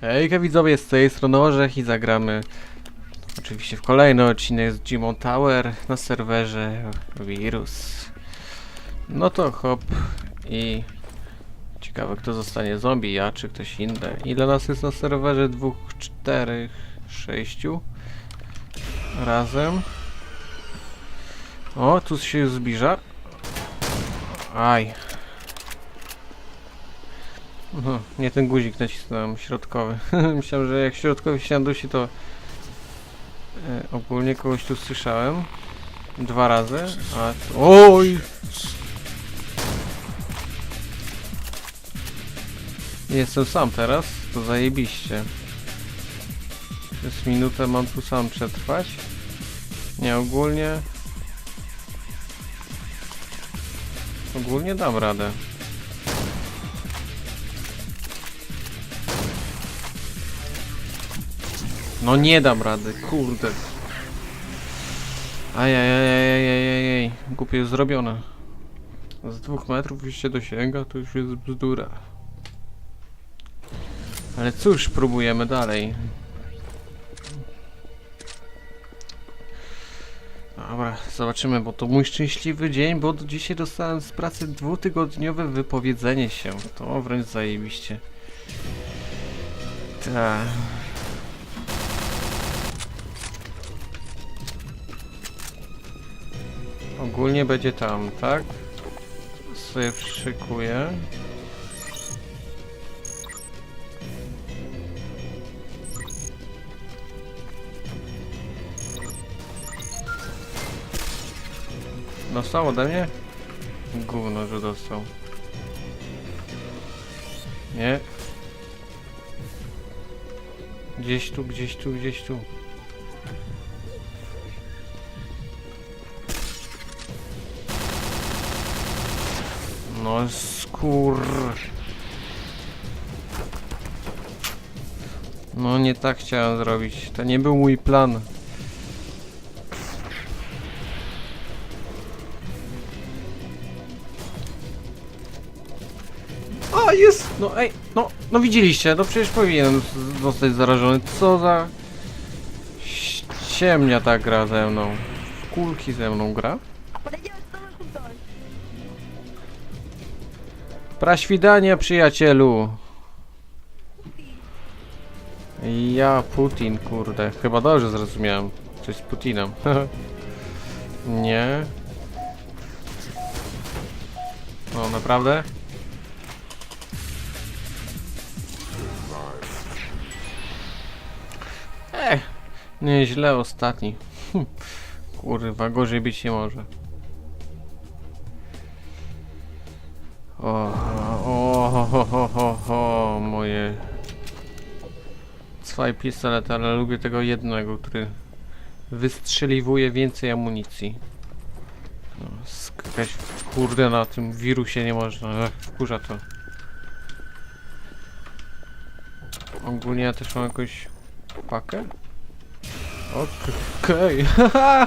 Hejka widzowie, z tej strony Orzech i zagramy oczywiście w kolejny odcinek z Jimon Tower na serwerze Wirus. No to hop i ciekawe kto zostanie zombie, ja czy ktoś inny. Ile nas jest na serwerze? Dwóch, czterech, sześciu razem. O, tu się zbliża. Aj. Aha, nie ten guzik nacisnąłem, środkowy. Myślałem, że jak środkowy się nadusi, to e, ogólnie kogoś tu słyszałem. Dwa razy, a... Oj! Jestem sam teraz, to zajebiście. Przez minutę mam tu sam przetrwać. Nie, ogólnie... Ogólnie dam radę. No nie dam rady, kurde. Ajajajajajajaj, głupie jest zrobione. Z dwóch metrów już się dosięga, to już jest bzdura. Ale cóż, próbujemy dalej. Dobra, zobaczymy, bo to mój szczęśliwy dzień, bo dzisiaj dostałem z pracy dwutygodniowe wypowiedzenie się. To wręcz zajebiście. Tak. Ogólnie będzie tam, tak? Sobie przyszykuję. Dostał ode mnie? Gówno, że dostał. Nie. Gdzieś tu, gdzieś tu, gdzieś tu. No skur... No nie tak chciałem zrobić. To nie był mój plan. O, jest! No ej, no, no widzieliście, no przecież powinienem zostać zarażony. Co za... Ciemnia ta gra ze mną. W kulki ze mną gra? Praświdanie, przyjacielu! Ja, Putin, kurde. Chyba dobrze zrozumiałem. Coś z Putinem. Nie. O, naprawdę? Ech, nieźle ostatni. Kurwa, gorzej być nie może. O, o, ho, ho, ho, ho, moje Zwei pistolety, ale lubię tego jednego, który wystrzeliwuje więcej amunicji. No, skakać kurde na tym wirusie nie można, Ech, wkurza to. Ogólnie ja też mam jakąś pakę? Okej,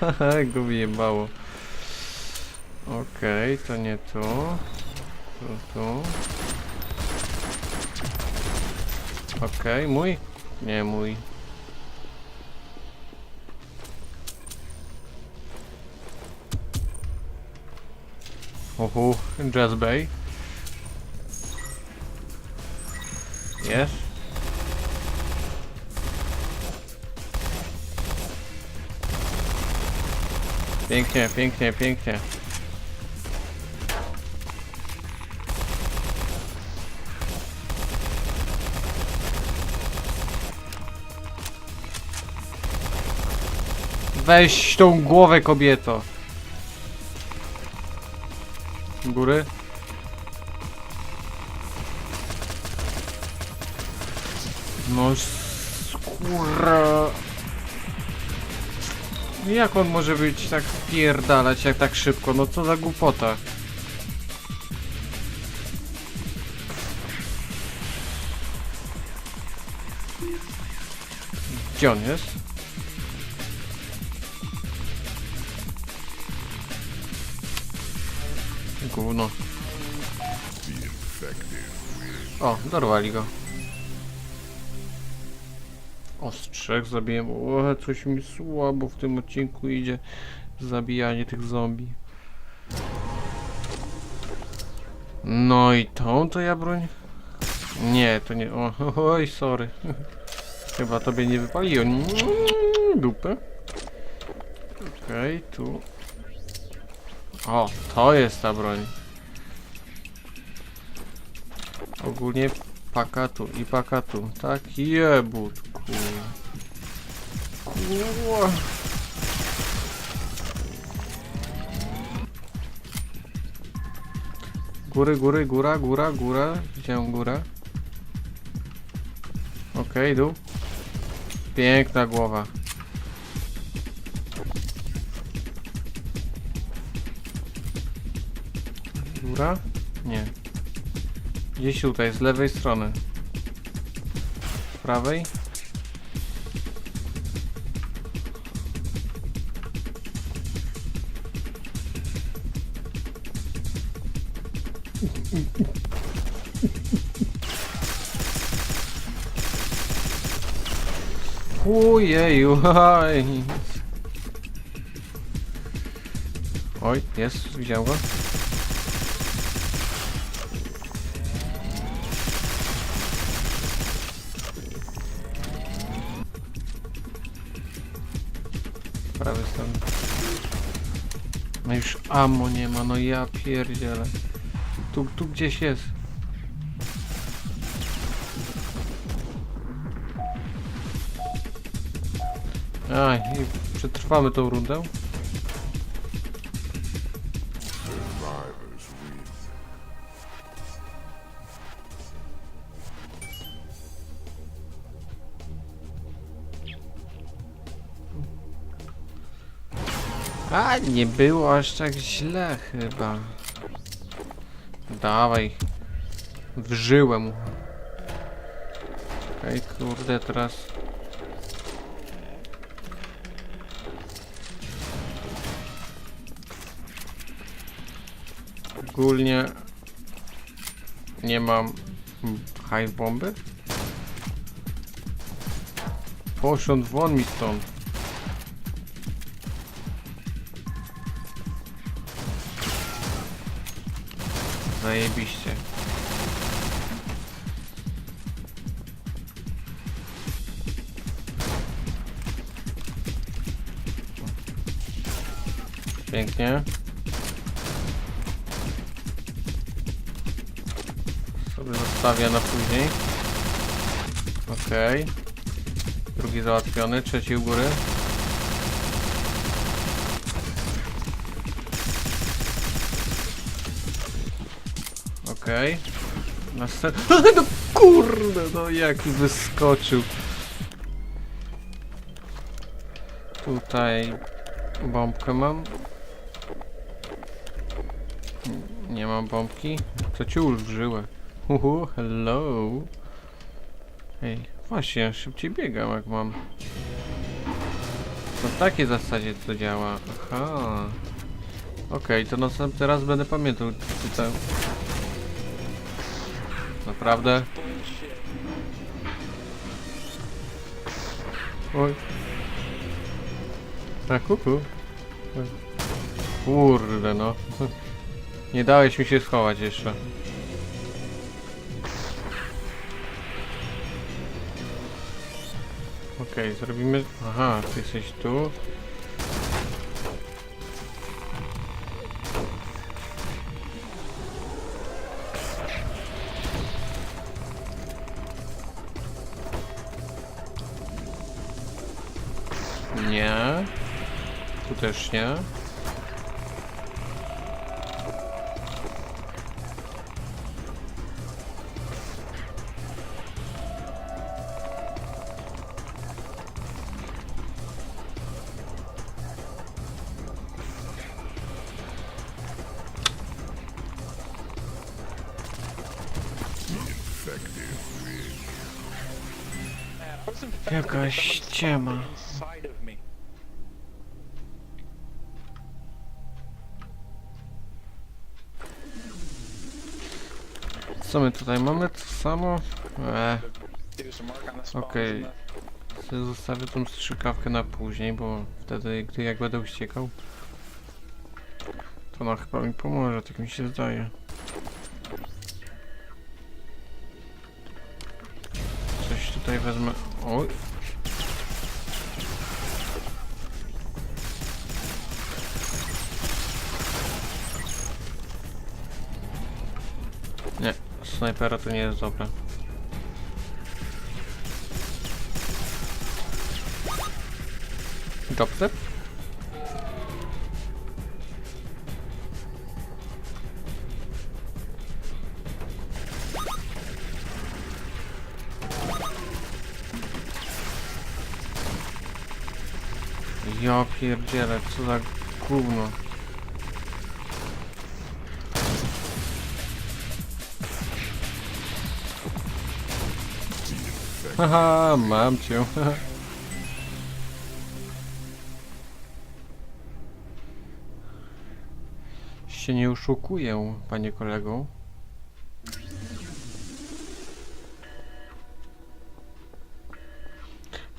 okay. go wyjebało. Okej, to nie to. Tu, tu. Okej, mój? Nie mój. Uhu, Jazz Bay. Jest. Pięknie, pięknie, pięknie. Weź tą głowę kobieto. Góry. No skóra. Jak on może być tak pierdalać jak tak szybko? No co za głupota. Gdzie on jest? Gówno. O, dorwali go. Ostrzech zabiłem. O, coś mi słabo w tym odcinku idzie. Zabijanie tych zombie. No i tą to ja broń? Nie, to nie. O, oj, sorry. Chyba tobie nie wypaliło. Dupę. Okej, tu. O, to jest ta broń. Ogólnie paka tu i paka tu. Tak jebut, kur... Kurwa. Góry, góry, góra, góra, góra. Widziałem górę. Okej, dół. Piękna głowa. Gdzieś tutaj, z lewej strony. Z prawej? Ojeju, haj. Oj, jest, widziałem go. Ammo nie ma, no ja pierdzielę. Tu, tu gdzieś jest. Aj, i przetrwamy tą rundę. Nie było aż tak źle chyba. Dawaj. Wżyłem. Okej, kurde, teraz... Ogólnie... Nie mam... High bomby? Poszedł won mi stąd. Zajebiście. Pięknie. Sobie zostawię na później. Okej. Drugi załatwiony, trzeci u góry. Okej. Następny. No kurde, no jak wyskoczył. Tutaj bombkę mam. Nie mam bombki. Co ci ulżyłe? Uhu, hello. Ej, właśnie, szybciej biegam jak mam. To w takiej zasadzie to działa. Aha. Okej, to następny raz będę pamiętał tutaj. Naprawdę? Oj. A kuku. Kurde no. Nie dałeś mi się schować jeszcze. Okej, zrobimy... Aha, ty jesteś tu. Nie. Tu też nie. Jakaś ściema. Co my tutaj mamy? To samo? Eee, this. Okay. zostawię tą strzykawkę na później, bo wtedy, gdy jak będę uciekał, to ona chyba mi pomoże, tak mi się zdaje. Coś tutaj wezmę. Oj. Snajpera to nie jest dobre. Dobrze? Ja pierdzielę, co za gówno. Haha, mam cię. się nie oszukuję, panie kolego.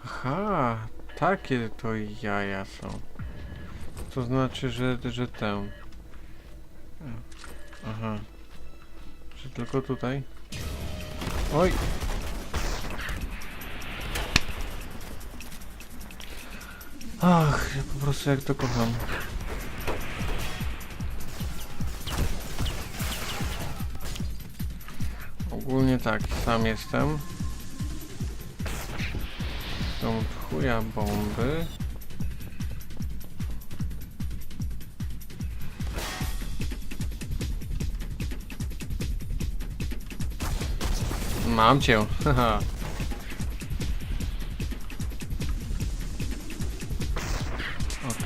Aha, takie to jaja są. To znaczy, że, że tę. Aha. Że tylko tutaj? Oj! Ach, ja po prostu jak to kocham. Ogólnie tak, sam jestem. Są chuja bomby. Mam cię, haha.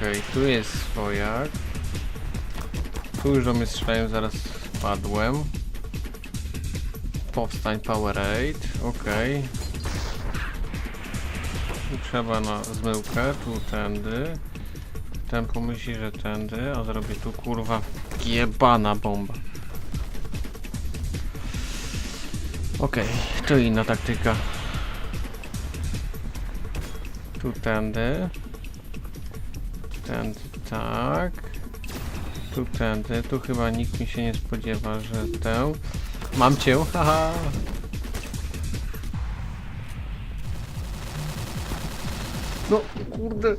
Okej, tu jest swojak. Tu już do mnie strzelają, zaraz spadłem. Powstań Powerade, okej. Tu trzeba na zmyłkę, tu tędy. Ten pomyśli, że tędy, a zrobię tu kurwa jebana bomba. Okej, to inna taktyka. Tu tędy. Tędy tak. Tu tędy, tu chyba nikt mi się nie spodziewa, że tę. Mam cię, haha. No, kurde.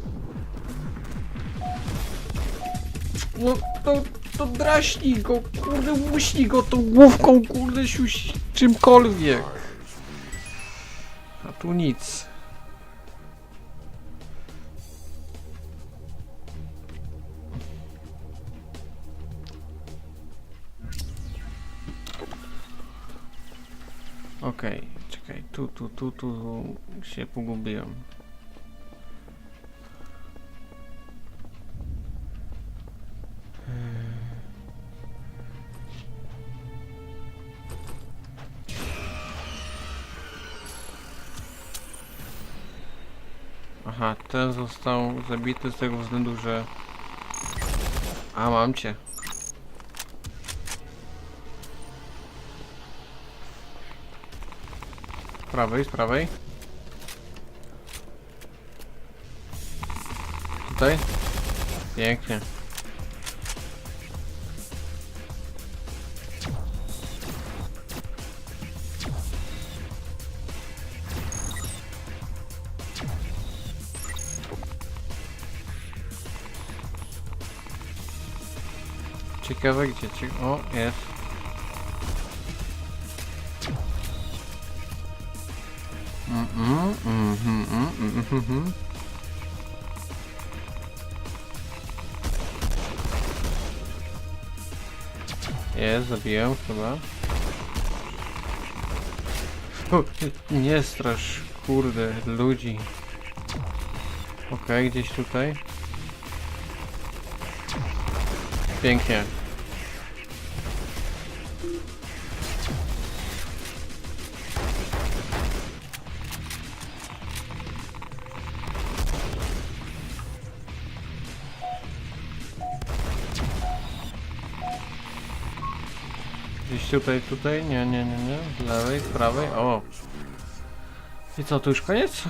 No, to, to draśnij go, kurde, muśnij go tą główką, kurde, siuś, czymkolwiek. A tu nic. Okej, czekaj, tu, tu, tu, tu się pogubiłem. Aha, ten został zabity z tego względu, że... A, mam cię. Prawej, z prawej. Tutaj. Pięknie. Ciekawe gdzie ci... O, jest. Zabiłem chyba. Nie- strasz, kurde, ludzi. Okej, gdzieś tutaj. Pięknie. Tutaj, tutaj? Nie, nie, nie, nie. Z lewej, z prawej. O! I co, tu już koniec?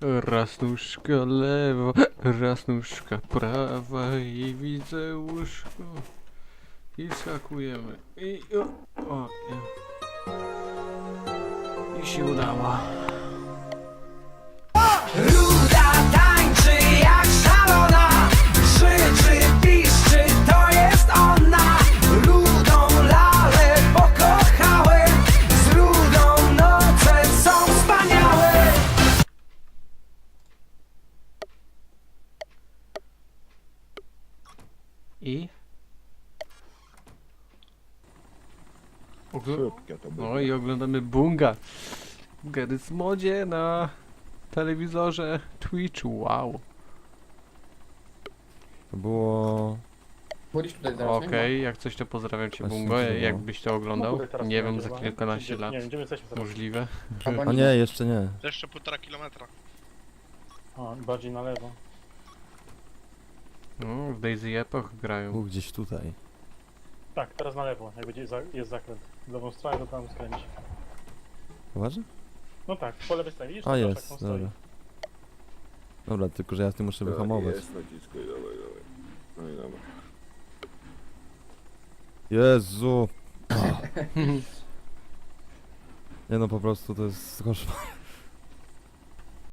Raz nóżka lewa, raz nóżka prawa i widzę łóżko. I skakujemy. I o, o ja. I się udało. Szybkie to było. no i oglądamy Bunga. Garys modzie na telewizorze Twitch. Wow. To było... Tutaj zaraz, Okej, jak coś to pozdrawiam cię Właśnie Bungo, jakbyś to oglądał. Teraz Nie wiem, za kilkanaście lat. Nie wiem, gdzie my jesteśmy teraz. Możliwe. Albo O nie, jeszcze nie. Jeszcze półtora kilometra. A, bardziej na lewo. No, w Daisy Epoch grają. Był gdzieś tutaj. Tak, teraz na lewo, jak będzie za, jest zakręt. W lewą stronę, to tam skręci. Poważnie? No tak, po lewej stronie, widzisz? A to jest, tak, on stoi. dobra. Dobra, tylko że ja w tym muszę wyhamować. Jest naciskaj, dawaj, dawaj. No i dobra. Jezu! Nie no, po prostu to jest koszmar.